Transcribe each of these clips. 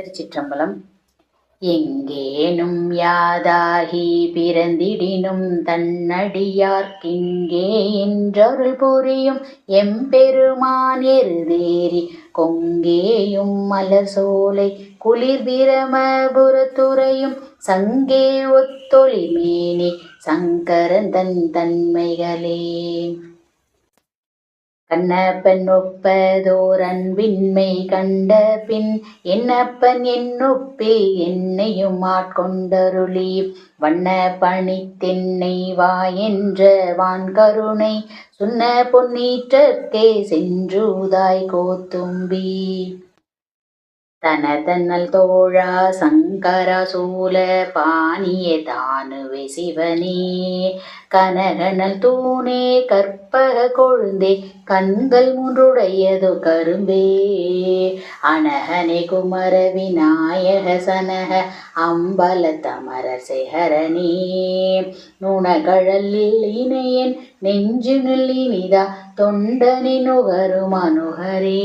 திருச்சிற்றம்பலம். எங்கேனும் யாதாகி பிறந்திடினும் தன்னடியார்க்கிங்கே என்றொருள் புரியும் எம்பெருமான் எருதேறி கொங்கேயும் மலர் சோலை குளிர் பிரமபுரத்துறையும் சங்கே ஒத்தொளி சங்கரந்தன் தன்மைகளே. கண்ணப்பன் ஒப்பதோர் அன்பின்மை கண்ட பின் என்னப்பன் என்னொப்பே என்னையும் ஆட்கொண்டருளி. வண்ண பணித்தென்னை வா என்ற வான்கருணை சுண்ண பொன்னீற்றற்கே சென்றுதாய் கோத்தும்பி. தன தன்னல் தோழா சங்கரா சூல பாணிய தானுவே சிவனே. கனகனல் தூணே கற்பக கொழுந்தே கண்கள் மூன்றுடையதோ கரும்பே. அனகனே குமர விநாயக சனக அம்பல தமர செஹரனே நுணகழல் இணையன் நெஞ்சு நில்லினிதா தொண்டனி நுகரும் அனுகரே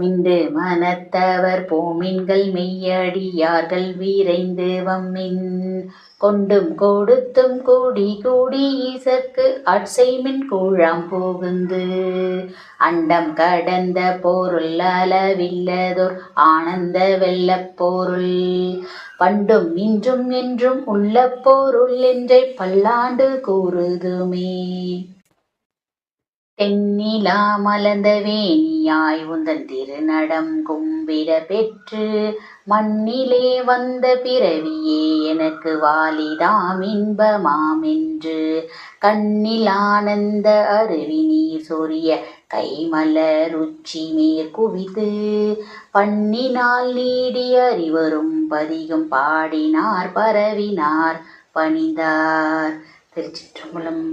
மிண்டு மனத்தவர் போமின்கள் மெய்யடியார்கள் வீரைந்து வம்மின். கொண்டும் கொடுத்தும் கூடி கூடி ஈசற்கு அட்சைமின் கூழாம் புகுந்து. அண்டம் கடந்த போருள் அளவில்லதோர் ஆனந்த வெள்ளப் போருள். பண்டும் இன்றும் என்றும் உள்ள போருள் என்றே பல்லாண்டு கூறுதுமே. தென்னிலா மலர்ந்த வேணியாய் உந்தன் திருநடம் கும்பிட பெற்று மண்ணிலே வந்த பிறவியே எனக்கு வாலிதாம் இன்பமாம் என்று கண்ணில் ஆனந்த அருவி நீர் சொரிய கைமலர் உச்சி மேற் குவித்து பண்ணினால் நீடி அறிவரும் பதிகம் பாடினார் பரவினார் பணிந்தார். திருச்சிற்றம்பலம்.